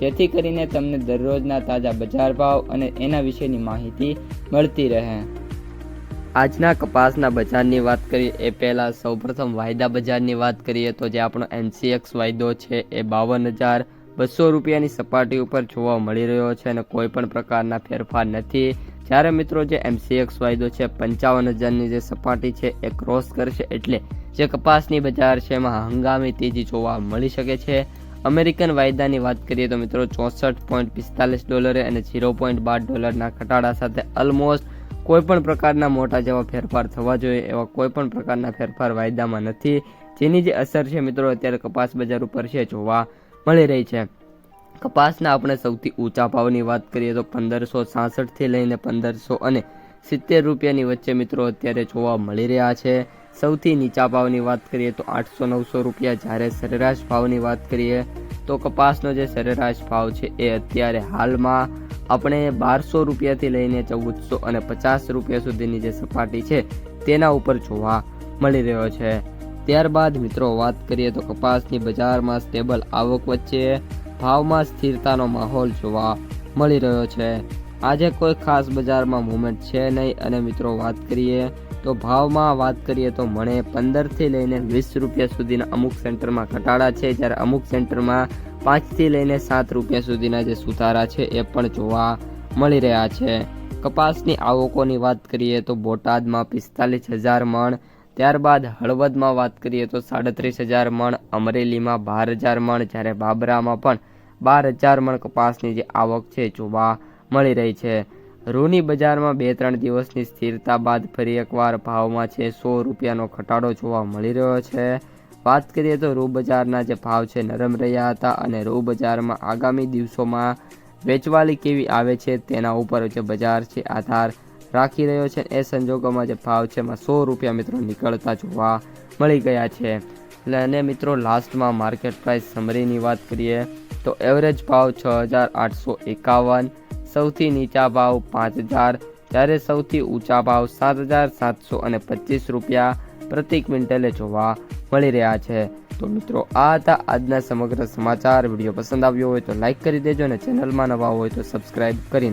જેથી કરીને તમને દરરોજના તાજા બજાર ભાવ અને એના વિશેની માહિતી મળતી રહે. આજના કપાસના બજારની વાત કરીએ એ પહેલાં સૌપ્રથમ વાયદા બજારની વાત કરીએ તો જે આપણો એનસીએક્સ વાયદો છે એ બાવન હજાર બસો રૂપિયાની સપાટી ઉપર જોવા મળી રહ્યો છે અને કોઈ પણ પ્રકારના ફેરફાર નથી. જ્યારે મિત્રો જે એમસીએક્સ વાયદો છે પંચાવન હજારની જે સપાટી છે એ ક્રોસ કરશે એટલે જે કપાસની બજાર છે એમાં હંગામી તેજી જોવા મળી શકે છે. અમેરિકન વાયદાની વાત કરીએ તો મિત્રો ચોસઠ પોઈન્ટ પિસ્તાલીસ ડોલરે અને ઝીરો પોઈન્ટ બાર ડોલરના ઘટાડા સાથે ઓલમોસ્ટ કોઈ પણ પ્રકારના મોટા જેવા ફેરફાર થવા જોઈએ એવા કોઈ પણ પ્રકારના ફેરફાર વાયદામાં નથી. જેની જે અસર છે મિત્રો અત્યારે કપાસ બજાર ઉપર છે જોવા મળી રહી છે. કપાસના આપણે સૌથી ઊંચા ભાવની વાત કરીએ તો પંદરસો સાસઠથી લઈને પંદરસો અને સિત્તેર રૂપિયાની વચ્ચે મિત્રો અત્યારે જોવા મળી રહ્યા છે. સૌથી નીચા ભાવની વાત કરીએ તો આઠસો નવસો રૂપિયા જ્યારે સરેરાશ ભાવની વાત કરીએ તો કપાસનો જે સરેરાશ ભાવ છે એ અત્યારે હાલમાં આપણે બારસો રૂપિયાથી લઈને ચૌદસો અને પચાસ રૂપિયા સુધીની જે સપાટી છે તેના ઉપર જોવા મળી રહ્યો છે. ત્યારબાદ મિત્રો વાત કરીએ તો કપાસની બજારમાં સ્ટેબલ આવક વચ્ચે ભાવમાં સ્થિરતાનો માહોલ જોવા મળી રહ્યો છે. આજે કોઈ ખાસ બજારમાં મુમેન્ટ છે નહીં અને મિત્રો વાત કરીએ તો ભાવમાં વાત કરીએ તો મને પંદરથી લઈને વીસ રૂપિયા સુધીના અમુક સેન્ટરમાં ઘટાડા છે. જ્યારે અમુક સેન્ટરમાં પાંચથી લઈને સાત રૂપિયા સુધીના જે સુધારા છે એ પણ જોવા મળી રહ્યા છે. કપાસની આવકોની વાત કરીએ તો બોટાદમાં પિસ્તાલીસ હજાર મણ, ત્યારબાદ હળવદમાં વાત કરીએ તો સાડત્રીસ હજાર મણ, અમરેલીમાં બાર હજાર મણ, જ્યારે બાબરામાં પણ બાર હજાર મણ કપાસની જે આવક છે જોવા મળી રહી છે. રૂની બજારમાં બે ત્રણ દિવસની સ્થિરતા બાદ ફરી એકવાર ભાવમાં છે સો રૂપિયાનો ઘટાડો જોવા મળી રહ્યો છે. વાત કરીએ તો રૂ બજારના જે ભાવ છે નરમ રહ્યા હતા અને રૂ બજારમાં આગામી દિવસોમાં વેચવાલી કેવી આવે છે તેના ઉપર જે બજાર છે આધાર રાખી રહ્યો છે. એ સંજોગોમાં જે ભાવ છે એમાં સો રૂપિયા મિત્રો નીકળતા જોવા મળી ગયા છે. એટલે અને મિત્રો લાસ્ટમાં માર્કેટ પ્રાઇસ સમરીની વાત કરીએ તો એવરેજ ભાવ છ હજાર આઠસો એકાવન સૌથી નીચા ભાવ પાંચ હજાર, જ્યારે સૌથી ઊંચા ભાવ સાત હજાર સાતસો અને પચીસ રૂપિયા પ્રતિ ક્વિન્ટલે જોવા મળી રહ્યા છે. તો મિત્રો, આ હતા આજના સમગ્ર સમાચાર. વીડિયો પસંદ આવ્યો હોય તો લાઇક કરી દેજો અને ચેનલમાં નવા હોય તો સબસ્ક્રાઈબ કરી